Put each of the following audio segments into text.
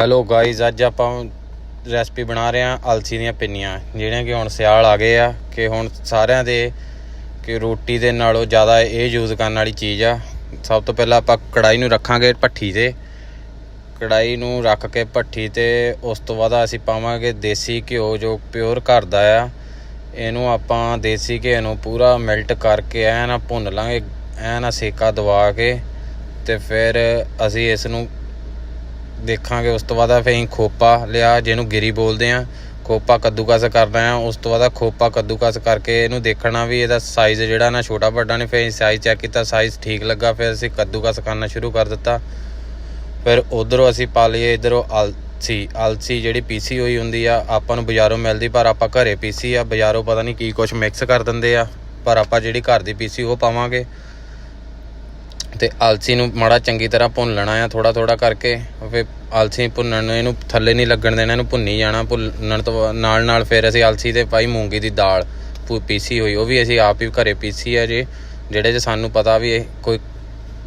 Hello guys ਅੱਜ ਆਪਾਂ recipe ਬਣਾ ਰਹੇ ਹਾਂ ਅਲਸੀ ਦੀਆਂ ਪਿੰਨੀਆਂ। ਜਿਹੜੀਆਂ ਕਿ ਹੁਣ ਸਿਆਲ ਆ ਗਏ ਆ ਕਿ ਹੁਣ ਸਾਰਿਆਂ ਦੇ ਕਿ ਰੋਟੀ ਦੇ ਨਾਲੋਂ ਜ਼ਿਆਦਾ ਇਹ ਯੂਜ਼ ਕਰਨ ਵਾਲੀ ਚੀਜ਼ ਆ। ਸਭ ਤੋਂ ਪਹਿਲਾਂ ਆਪਾਂ ਕੜਾਈ ਨੂੰ ਰੱਖਾਂਗੇ ਭੱਠੀ ਤੇ। ਕੜਾਈ ਨੂੰ ਰੱਖ ਕੇ ਭੱਠੀ ਤੇ ਉਸ ਤੋਂ ਬਾਅਦ ਅਸੀਂ ਪਾਵਾਂਗੇ ਦੇਸੀ ਘਿਓ ਜੋ ਪਿਓਰ ਘਰ ਦਾ ਆ। ਇਹਨੂੰ ਆਪਾਂ ਦੇਸੀ ਘਿਓ ਨੂੰ ਪੂਰਾ ਮੈਲਟ ਕਰਕੇ ਐਨ ਨਾ ਭੁੰਨ ਲਾਂਗੇ ਐਨ ਨਾ ਸੇਕਾ ਦਵਾ ਕੇ ਤੇ ਫਿਰ ਅਸੀਂ ਇਸ ਨੂੰ ਦੇਖਾਂਗੇ, ਉਸ ਤੋਂ ਬਾਅਦ ਫਿਰ ਅਸੀਂ ਖੋਪਾ ਲਿਆ, ਜਿਹਨੂੰ ਗਿਰੀ ਬੋਲਦੇ ਆ ਖੋਪਾ ਕੱਦੂਕਸ ਕਰਨਾ ਆ ਉਸ ਤੋਂ ਬਾਅਦ ਖੋਪਾ ਕੱਦੂਕਸ ਕਰਕੇ ਇਹਨੂੰ ਦੇਖਣਾ ਵੀ ਇਹਦਾ ਸਾਈਜ਼ ਜਿਹੜਾ ਨਾ ਛੋਟਾ ਵੱਡਾ ਨਹੀਂ, ਫਿਰ ਸਾਈਜ਼ ਚੈੱਕ ਕੀਤਾ ਸਾਈਜ਼ ਠੀਕ ਲੱਗਾ, ਫਿਰ ਅਸੀਂ ਕੱਦੂਕਸ ਕਰਨਾ ਸ਼ੁਰੂ ਕਰ ਦਿੱਤਾ। ਫਿਰ ਉਧਰੋਂ ਅਸੀਂ ਪਾ ਲਈਏ, ਇਧਰੋਂ ਅਲਸੀ। ਅਲਸੀ ਜਿਹੜੀ ਪੀਸੀ ਹੋਈ ਹੁੰਦੀ ਆ, ਆਪਾਂ ਨੂੰ ਬਾਜ਼ਾਰੋਂ ਮਿਲਦੀ, ਪਰ ਆਪਾਂ ਘਰੇ ਪੀਸੀ ਆ। ਬਾਜ਼ਾਰੋਂ ਪਤਾ ਨਹੀਂ ਕੀ ਕੁਝ ਮਿਕਸ ਕਰ ਦਿੰਦੇ ਆ, ਪਰ ਆਪਾਂ ਜਿਹੜੀ ਘਰ ਦੀ ਪੀਸੀ ਉਹ ਪਾਵਾਂਗੇ। ਤੇ ਆਲਸੀ ਨੂੰ ਮਾੜਾ ਚੰਗੀ ਤਰ੍ਹਾਂ ਭੁੰਨ ਲੈਣਾ ਆ ਥੋੜਾ ਥੋੜਾ ਕਰਕੇ। ਫਿਰ ਅਲਸੀ ਭੁੰਨਣ ਨੂੰ ਇਹਨੂੰ ਥੱਲੇ ਨਹੀਂ ਲੱਗਣ ਦੇਣਾ, ਇਹਨੂੰ ਭੁੰਨੀ ਜਾਣਾ, ਭੁੰਨਣ ਤੋਂ ਨਾਲ ਨਾਲ ਫਿਰ ਅਸੀਂ ਆਲਸੀ ਤੇ ਪਾਈ ਮੂੰਗੀ ਦੀ ਦਾਲ ਪੂ- ਪੀਸੀ ਹੋਈ। ਉਹ ਵੀ ਅਸੀਂ ਆਪ ਹੀ ਘਰੇ ਪੀਸੀ ਆ ਜੇ, ਜਿਹੜੇ 'ਚ ਸਾਨੂੰ ਪਤਾ ਵੀ ਇਹ ਕੋਈ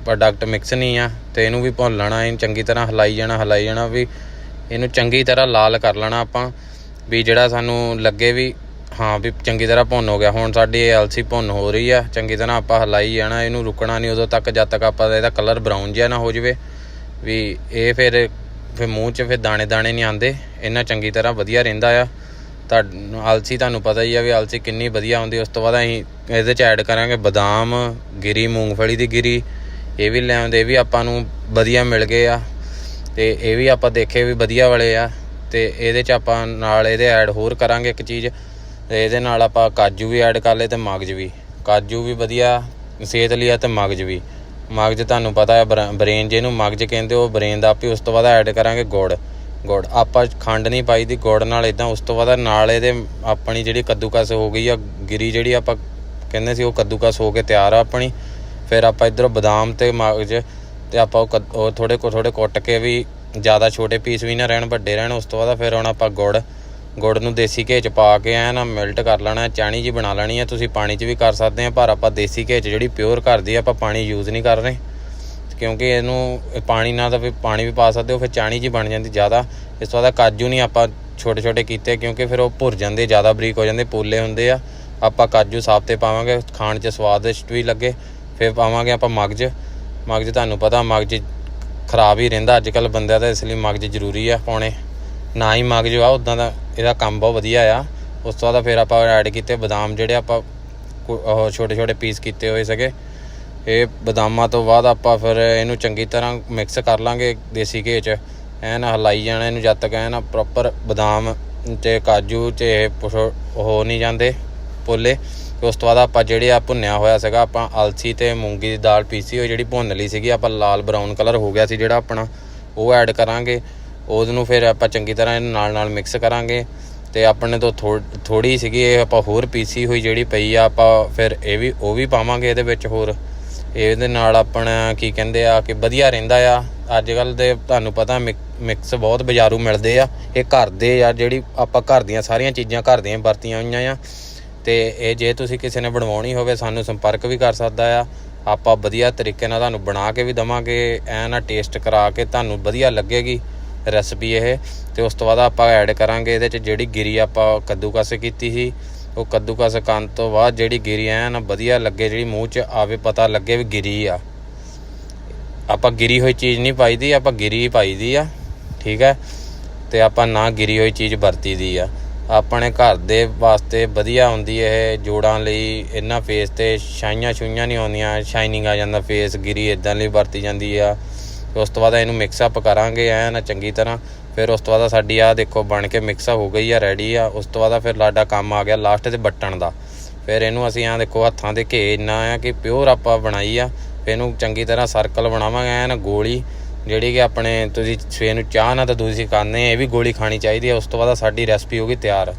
ਪ੍ਰੋਡਕਟ ਮਿਕਸ ਨਹੀਂ ਆ, ਤੇ ਇਹਨੂੰ ਵੀ ਭੁੰਨ ਲੈਣਾ, ਇਹਨੂੰ ਚੰਗੀ ਤਰ੍ਹਾਂ ਹਲਾਈ ਜਾਣਾ ਹਲਾਈ ਜਾਣਾ ਵੀ ਇਹਨੂੰ ਚੰਗੀ ਤਰ੍ਹਾਂ ਲਾਲ ਕਰ ਲੈਣਾ ਆਪਾਂ, ਵੀ ਜਿਹੜਾ ਸਾਨੂੰ ਲੱਗੇ ਵੀ ਹਾਂ ਵੀ ਚੰਗੀ ਤਰ੍ਹਾਂ ਭੁੰਨ ਹੋ ਗਿਆ। ਹੁਣ ਸਾਡੀ ਇਹ ਅਲਸੀ ਭੁੰਨ ਹੋ ਰਹੀ ਆ। ਚੰਗੀ ਤਰ੍ਹਾਂ ਆਪਾਂ ਹਲਾਈ ਜਾਣਾ, ਇਹਨੂੰ ਰੁਕਣਾ ਨਹੀਂ ਉਦੋਂ ਤੱਕ, ਜਦ ਤੱਕ ਆਪਾਂ ਇਹਦਾ ਕਲਰ ਬਰਾਊਨ ਜਿਹਾ ਨਾ ਹੋ ਜਾਵੇ। ਵੀ ਇਹ ਫਿਰ ਫਿਰ ਮੂੰਹ 'ਚ ਫਿਰ ਦਾਣੇ ਦਾਣੇ ਨਹੀਂ ਆਉਂਦੇ। ਇਹਨਾਂ ਚੰਗੀ ਤਰ੍ਹਾਂ ਵਧੀਆ ਰਹਿੰਦਾ ਆ। ਤੁਹਾਨੂੰ ਆਲਸੀ ਤੁਹਾਨੂੰ ਪਤਾ ਹੀ ਆ ਵੀ ਆਲਸੀ ਕਿੰਨੀ ਵਧੀਆ ਹੁੰਦੀ। ਉਸ ਤੋਂ ਬਾਅਦ ਅਸੀਂ ਇਹਦੇ 'ਚ ਐਡ ਕਰਾਂਗੇ ਬਦਾਮ, ਗਿਰੀ, ਮੂੰਗਫਲੀ ਦੀ ਗਿਰੀ। ਇਹ ਵੀ ਲੈ ਆਉਂਦੇ, ਇਹ ਵੀ ਆਪਾਂ ਨੂੰ ਵਧੀਆ ਮਿਲ ਗਏ ਆ। ਤੇ ਇਹ ਵੀ ਆਪਾਂ ਦੇਖੇ ਵੀ ਵਧੀਆ ਵਾਲੇ ਆ। ਤੇ ਇਹਦੇ 'ਚ ਆਪਾਂ ਨਾਲ ਇਹਦੇ ਐਡ ਹੋਰ ਕਰਾਂਗੇ ਇੱਕ ਚੀਜ਼। ਤੇ ਇਹਦੇ ਨਾਲ ਆਪਾਂ ਕਾਜੂ ਵੀ ਐਡ ਕਰ ਲਏ ਤੇ ਮਗਜ ਵੀ। ਕਾਜੂ ਵੀ ਵਧੀਆ, ਸਿਹਤ ਲਈ ਆ ਤੇ ਮਗਜ ਵੀ। ਮਗਜ ਤੁਹਾਨੂੰ ਪਤਾ ਹੈ ਬ੍ਰੇਨ ਜਿਹਨੂੰ ਮਗਜ ਕਹਿੰਦੇ ਉਹ ਬ੍ਰੇਨ ਦਾ ਆਪੀ ਉਸ ਤੋਂ ਬਾਅਦ ਐਡ ਕਰਾਂਗੇ ਗੁੜ। ਗੁੜ, ਆਪਾਂ ਖੰਡ ਨਹੀਂ ਪਾਈ ਦੀ, ਗੁੜ ਨਾਲ ਇਦਾਂ ਉਸ ਤੋਂ ਬਾਅਦ ਨਾਲ ਇਹਦੇ ਆਪਣੀ ਜਿਹੜੀ ਕੱਦੂਕਸ ਹੋ ਗਈ ਆ, ਗਿਰੀ ਜਿਹੜੀ ਆਪਾਂ ਕਹਿੰਦੇ ਸੀ ਉਹ ਕੱਦੂਕਸ ਹੋ ਕੇ ਤਿਆਰ ਆ ਆਪਣੀ। ਫਿਰ ਆਪਾਂ ਇਧਰੋਂ ਬਦਾਮ ਤੇ ਮਗਜ ਤੇ ਆਪਾਂ ਉਹ ਕੱਦ- ਉਹ ਥੋੜੇ ਕੋ ਥੋੜੇ ਕੁੱਟ ਕੇ ਵੀ ਜ਼ਿਆਦਾ ਛੋਟੇ ਪੀਸ ਵੀ ਨਾ ਰਹਿਣ, ਵੱਡੇ ਰਹਿਣ, ਉਸ ਤੋਂ ਬਾਅਦ ਫਿਰ ਹੁਣ ਆਪਾਂ ਗੁੜ ਗੁੜ ਨੂੰ ਦੇਸੀ ਘੇ ਚ ਪਾ ਕੇ ਐ ਨਾ ਮਿਲਟ ਕਰ ਲੈਣਾ ਚਾਣੀ ਜੀ ਬਣਾ ਲੈਣੀ ਹੈ ਤੁਸੀਂ ਪਾਣੀ 'ਚ ਵੀ ਕਰ ਸਕਦੇ ਆ ਪਰ ਆਪਾਂ ਦੇਸੀ ਘੇ ਚ ਜਿਹੜੀ ਪਿਓਰ ਘਰ ਦੀ ਆ, ਆਪਾਂ ਪਾਣੀ ਯੂਜ਼ ਨਹੀਂ ਕਰ ਰਹੇ। ਕਿਉਂਕਿ ਇਹਨੂੰ ਪਾਣੀ ਨਾਲ ਤਾਂ ਫਿਰ ਪਾਣੀ ਵੀ ਪਾ ਸਕਦੇ ਹੋ ਫਿਰ ਚਾਣੀ ਜੀ ਬਣ ਜਾਂਦੀ ਜ਼ਿਆਦਾ। ਇਸ ਤੋਂ ਬਾਅਦ ਕਾਜੂ ਨਹੀਂ ਆਪਾਂ ਛੋਟੇ ਛੋਟੇ ਕੀਤੇ ਕਿਉਂਕਿ ਫਿਰ ਉਹ ਭੁਰ ਜਾਂਦੇ ਜ਼ਿਆਦਾ ਬਰੀਕ ਹੋ ਜਾਂਦੇ ਪੋਲੇ ਹੁੰਦੇ ਆ। ਆਪਾਂ ਕਾਜੂ ਸਾਫ਼ ਤੇ ਪਾਵਾਂਗੇ ਖਾਣ 'ਚ ਸਵਾਦਿਸ਼ਟ ਵੀ ਲੱਗੇ ਫਿਰ ਪਾਵਾਂਗੇ ਆਪਾਂ ਮਗਜ। ਮਗਜ ਤੁਹਾਨੂੰ ਪਤਾ ਮਗਜ ਖਰਾਬ ਹੀ ਰਹਿੰਦਾ ਅੱਜ ਕੱਲ ਬੰਦਿਆਂ ਦਾ ਇਸ ਲਈ ਮਗਜ ਜ਼ਰੂਰੀ ਆ ਪਾਉਣੇ ਨਾ ਹੀ ਮਗਜ ਆ ਉਦਾਂ ਦਾ ਇਹਦਾ ਕੰਮ ਬਹੁਤ ਵਧੀਆ ਆ। ਉਸ ਤੋਂ ਬਾਅਦ ਫਿਰ ਆਪਾਂ ਐਡ ਕੀਤੇ ਬਦਾਮ ਜਿਹੜੇ ਆਪਾਂ ਕੁ- ਉਹ ਛੋਟੇ ਛੋਟੇ ਪੀਸ ਕੀਤੇ ਹੋਏ ਸੀਗੇ। ਇਹ ਬਦਾਮਾਂ ਤੋਂ ਬਾਅਦ ਆਪਾਂ ਫਿਰ ਇਹਨੂੰ ਚੰਗੀ ਤਰ੍ਹਾਂ ਮਿਕਸ ਕਰ ਲਾਂਗੇ ਦੇਸੀ ਘੇ 'ਚ। ਐਨ ਹਲਾਈ ਜਾਣਾ ਇਹਨੂੰ ਜਦ ਤੱਕ ਐਨ ਪ੍ਰੋਪਰ ਬਦਾਮ ਤੇ ਕਾਜੂ ਤੇ ਪੁਛੋ ਹੋ ਨਹੀਂ ਜਾਂਦੇ ਪੋਲੇ। ਤੇ ਉਸ ਤੋਂ ਬਾਅਦ ਆਪਾਂ ਜਿਹੜੇ ਆ ਭੁੰਨਿਆ ਹੋਇਆ ਸੀਗਾ, ਆਪਾਂ ਅਲਸੀ ਤੇ ਮੂੰਗੀ ਦੀ ਦਾਲ ਪੀਸੀ ਹੋਈ ਜਿਹੜੀ ਭੁੰਨ ਲਈ ਸੀਗੀ, ਆਪਾਂ ਲਾਲ ਬਰਾਊਨ ਕਲਰ ਹੋ ਗਿਆ ਸੀ ਜਿਹੜਾ ਆਪਣਾ। ਉਹ ਐਡ ਕਰਾਂਗੇ। ਉਹਦੇ ਨੂੰ ਫਿਰ ਆਪਾਂ ਚੰਗੀ ਤਰ੍ਹਾਂ ਇਹਨੂੰ ਨਾਲ ਨਾਲ ਮਿਕਸ ਕਰਾਂਗੇ ਤੇ ਆਪਣੇ ਤੋਂ ਥੋੜੀ ਸੀਗੀ ਇਹ ਆਪਾਂ ਹੋਰ ਪੀਸੀ ਹੋਈ ਜਿਹੜੀ ਪਈ ਆ, ਆਪਾਂ ਫਿਰ ਇਹ ਵੀ, ਉਹ ਵੀ ਪਾਵਾਂਗੇ ਇਹਦੇ ਵਿੱਚ ਹੋਰ। ਇਹਦੇ ਨਾਲ ਆਪਣਾ ਕੀ ਕਹਿੰਦੇ ਆ ਕਿ ਵਧੀਆ ਰਹਿੰਦਾ ਆ। ਅੱਜ ਕੱਲ ਦੇ ਤੁਹਾਨੂੰ ਪਤਾ ਮਿਕਸ ਬਹੁਤ ਬਾਜ਼ਾਰੂ ਮਿਲਦੇ ਆ। ਇਹ ਘਰ ਦੇ ਆ ਜਿਹੜੀ ਆਪਾਂ ਘਰ ਦੀਆਂ ਸਾਰੀਆਂ ਚੀਜ਼ਾਂ ਘਰ ਦੀਆਂ ਵਰਤੀਆਂ ਹੋਈਆਂ ਆ। ਤੇ ਇਹ ਜੇ ਤੁਸੀਂ ਕਿਸੇ ਨੇ ਬਣਵਾਉਣੀ ਹੋਵੇ ਸਾਨੂੰ ਸੰਪਰਕ ਵੀ ਕਰ ਸਕਦਾ ਆ। ਆਪਾਂ ਵਧੀਆ ਤਰੀਕੇ ਨਾਲ ਤੁਹਾਨੂੰ ਬਣਾ ਕੇ ਵੀ ਦਵਾਂਗੇ, ਐ ਨਾ ਟੇਸਟ ਕਰਾ ਕੇ ਤੁਹਾਨੂੰ ਵਧੀਆ ਲੱਗੇਗੀ। ਰੈਸਪੀ ਇਹ। ਤੇ ਉਸ ਤੋਂ ਬਾਅਦ ਆਪਾਂ ਐਡ ਕਰਾਂਗੇ ਇਹਦੇ ਚ ਜਿਹੜੀ ਗਿਰੀ ਆਪਾਂ ਕੱਦੂਕਸ ਕੀਤੀ ਸੀ। ਉਹ ਕੱਦੂਕਸ ਕਰਨ ਤੋਂ ਬਾਅਦ ਜਿਹੜੀ ਗਿਰੀ ਐ ਨਾ, ਵਧੀਆ ਲੱਗੇ। ਜਿਹੜੀ ਮੂੰਹ 'ਚ ਆਵੇ ਪਤਾ ਲੱਗੇ ਵੀ ਗਿਰੀ ਆ। ਆਪਾਂ ਗਿਰੀ ਹੋਈ ਚੀਜ਼ ਨਹੀਂ ਪਾਈਦੀ, ਆਪਾਂ ਗਿਰੀ ਪਾਈ ਦੀ ਆ। ਠੀਕ ਹੈ ਤੇ ਆਪਾਂ ਨਾ ਗਿਰੀ ਹੋਈ ਚੀਜ਼ ਵਰਤੀ ਦੀ ਆ। ਆਪਣੇ ਘਰ ਦੇ ਵਾਸਤੇ ਵਧੀਆ ਹੁੰਦੀ ਇਹ ਜੋੜਾਂ ਲਈ। ਇਹਨਾਂ ਫੇਸ ਤੇ ਛਾਈਆਂ ਛੁਈਆਂ ਨਹੀਂ ਆਉਂਦੀਆਂ। ਸ਼ਾਈਨਿੰਗ ਆ ਜਾਂਦਾ ਫੇਸ ਗਿਰੀ ਇਦਾਂ ਲਈ ਵਰਤੀ ਜਾਂਦੀ ਆ। ਤੇ ਉਸ ਤੋਂ ਬਾਅਦ ਇਹਨੂੰ ਮਿਕਸ ਅਪ ਕਰਾਂਗੇ ਐ ਨਾ ਚੰਗੀ ਤਰ੍ਹਾਂ। ਫਿਰ ਉਸ ਤੋਂ ਬਾਅਦ ਸਾਡੀ ਆ ਦੇਖੋ ਬਣ ਕੇ ਮਿਕਸ ਹੋ ਗਈ ਆ ਰੈਡੀ ਆ। ਉਸ ਤੋਂ ਬਾਅਦ ਫਿਰ ਲਾਡਾ ਕੰਮ ਆ ਗਿਆ ਲਾਸਟ ਤੇ ਬੱਟਣ ਦਾ। ਫਿਰ ਇਹਨੂੰ ਅਸੀਂ ਆ ਦੇਖੋ ਹੱਥਾਂ ਦੇ ਘੇ ਇੰਨਾ ਆ ਕਿ ਪਿਓਰ ਆਪਾਂ ਬਣਾਈ ਆ। ਫਿਰ ਇਹਨੂੰ ਚੰਗੀ ਤਰ੍ਹਾਂ ਸਰਕਲ ਬਣਾਵਾਂਗੇ ਐਨ ਗੋਲੀ, ਜਿਹੜੀ ਕਿ ਆਪਣੇ ਤੁਸੀਂ ਸਵੇਰ ਨੂੰ ਚਾਹ ਨਾਲ ਤਾਂ ਤੁਸੀਂ ਖਾਂਦੇ ਇਹ ਵੀ ਗੋਲੀ ਖਾਣੀ ਚਾਹੀਦੀ ਹੈ ਉਸ ਤੋਂ ਬਾਅਦ ਸਾਡੀ ਰੈਸਪੀ ਹੋ ਗਈ ਤਿਆਰ।